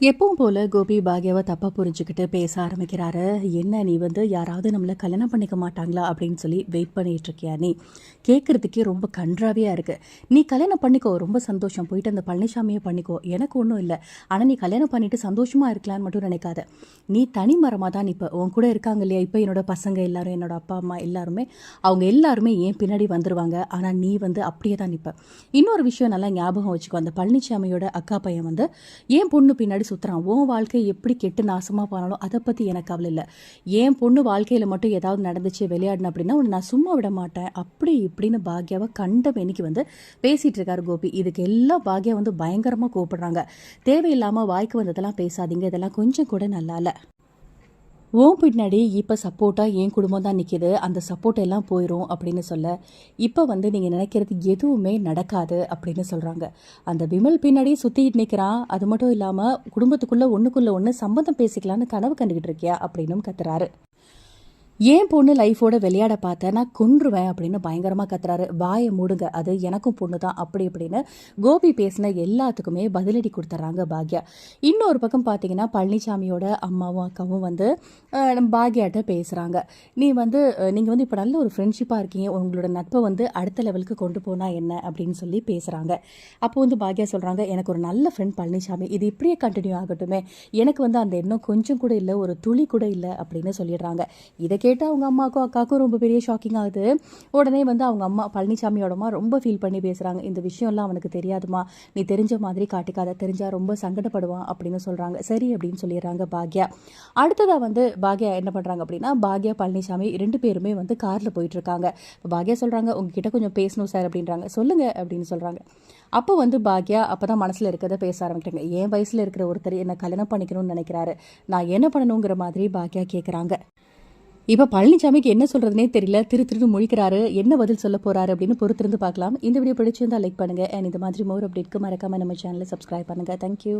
எப்பவும் போல கோபி பாக்யாவை தப்பா புரிஞ்சுக்கிட்டு பேச ஆரம்பிக்கிறாரு. என்ன நீ வந்து யாராவது நம்மளை கல்யாணம் பண்ணிக்க மாட்டாங்களா அப்படின்னு சொல்லி வெயிட் பண்ணிட்டு இருக்கியா நீ? கேட்கறதுக்கே ரொம்ப கன்றாவியா இருக்கு. நீ கல்யாணம் பண்ணிக்கோ ரொம்ப சந்தோஷம். போயிட்டு அந்த பழனிசாமியை பண்ணிக்கோ. எனக்கு ஒன்றும் இல்லை. ஆனால் நீ கல்யாணம் பண்ணிட்டு சந்தோஷமா இருக்கலான்னு மட்டும் நினைக்காத. நீ தனி மரமாக தான் இப்போ உன் கூட இருக்காங்க இல்லையா? இப்போ என்னோட பசங்க எல்லாரும் என்னோட அப்பா அம்மா எல்லாருமே. அவங்க எல்லாருமே ஏன் பின்னாடி வந்துருவாங்க? ஆனால் நீ வந்து அப்படியே தான் நிற்ப இன்னொரு விஷயம் நல்லா ஞாபகம் வச்சுக்கோ. அந்த பழனிசாமியோட அக்கா பையன் வந்து ஏன் பொண்ணு பின்னாடி சுற்றுறான் உன் வாழ்க்கை எப்படி கெட்டு நாசமாக போனாலும் அதை பற்றி எனக்கு கவலை இல்லை. என் பொண்ணு வாழ்க்கையில் மட்டும் ஏதாவது நடந்துச்சு விளையாடின அப்படின்னா உன்னை நான் சும்மா விட மாட்டேன். அப்படி இப்படின்னு பாக்யாவை கண்ட மேனிக்கு வந்து பேசிகிட்டு இருக்காரு கோபி. இதுக்கு எல்லாம் பாக்யா வந்து பயங்கரமாக கூப்பிடுறாங்க தேவையில்லாமல் வாய்க்கு வந்ததெல்லாம் பேசாதீங்க. இதெல்லாம் கொஞ்சம் கூட நல்லா இல்லை. உன் பின்னாடி இப்போ சப்போர்ட்டாக என் குடும்பம் தான் நிற்கிது அந்த சப்போர்ட் எல்லாம் போயிடும் அப்படின்னு சொல்ல இப்போ வந்து நீங்கள் நினைக்கிறது எதுவுமே நடக்காது அப்படின்னு சொல்கிறாங்க அந்த விமல் பின்னாடியே சுற்றிட்டு நிற்கிறான் அது மட்டும் இல்லாமல் குடும்பத்துக்குள்ளே ஒன்றுக்குள்ளே ஒன்று சம்மந்தம் பேசிக்கலான்னு கனவு கண்டுக்கிட்டு இருக்கியா அப்படின்னும் கத்துறாரு. ஏன் பொண்ணு லைஃபோட விளையாட பார்த்தேன் நான் கொன்றுவேன் அப்படின்னு பயங்கரமாக கத்துறாரு. வாயை மூடுங்க அது எனக்கும் பொண்ணு தான் அப்படி இப்படின்னு கோபி பேசின எல்லாத்துக்குமே பதிலடி கொடுத்துட்றாங்க பாக்யா. இன்னொரு பக்கம் பார்த்தீங்கன்னா பழனிசாமியோட அம்மாவும் அக்காவும் வந்து நம்ம பாக்யாட்ட பேசுகிறாங்க நீ வந்து நீங்கள் வந்து இப்போ நல்ல ஒரு ஃப்ரெண்ட்ஷிப்பாக இருக்கீங்க உங்களோட நட்பை வந்து அடுத்த லெவலுக்கு கொண்டு போனால் என்ன அப்படின்னு சொல்லி பேசுகிறாங்க அப்போ வந்து பாக்யா சொல்கிறாங்க எனக்கு ஒரு நல்ல ஃப்ரெண்ட் பழனிசாமி இது இப்படியே கண்டினியூ ஆகட்டுமே எனக்கு வந்து அந்த எண்ணம் கொஞ்சம் கூட இல்லை ஒரு துளி கூட இல்லை அப்படின்னு சொல்லிடுறாங்க. இதை கேட்டு அவங்க அம்மாவுக்கும் அக்காவுக்கும் ரொம்ப பெரிய ஷாக்கிங் ஆகுது உடனே வந்து அவங்க அம்மா பழனிசாமியோடமா ரொம்ப ஃபீல் பண்ணி பேசுகிறாங்க இந்த விஷயம்லாம் அவனுக்கு தெரியாதுமா நீ தெரிஞ்ச மாதிரி காட்டிக்காத. தெரிஞ்சால் ரொம்ப சங்கடப்படுவான் அப்படின்னு சொல்கிறாங்க சரி அப்படின்னு சொல்லிடுறாங்க பாக்யா. அடுத்ததாக வந்து பாக்யா என்ன பண்ணுறாங்க அப்படின்னா பாக்யா பழனிசாமி ரெண்டு பேருமே வந்து காரில் போயிட்டுருக்காங்க. இப்போ பாக்யா சொல்கிறாங்க உங்ககிட்ட கொஞ்சம் பேசணும் சார் அப்படின்றாங்க. சொல்லுங்க அப்படின்னு சொல்கிறாங்க அப்போ வந்து பாக்யா அப்போ தான் மனசில் இருக்கிறத பேச ஆரம்பிக்கிறாங்க. என் வயசில் இருக்கிற ஒருத்தர் என்னை கல்யாணம் பண்ணிக்கணும்னு நினைக்கிறாரு. நான் என்ன பண்ணணுங்கிற மாதிரி பாக்யா கேட்குறாங்க இப்போ பழனிசாமிக்கு என்ன சொல்கிறதுனே தெரியல. திரு திரு முழிக்கிறாரு. என்ன பதில் சொல்ல போகிறாரு அப்படின்னு பொறுத்திருந்து பார்க்கலாம். இந்த வீடியோ பிடிச்சிருந்தா லைக் பண்ணுங்கள் அண்ட் இந்த மாதிரி மோர் அப்டேட்க்கு மறக்காமல் நம்ம சேனலை சப்ஸ்கிரைப் பண்ணுங்க. தேங்க்யூ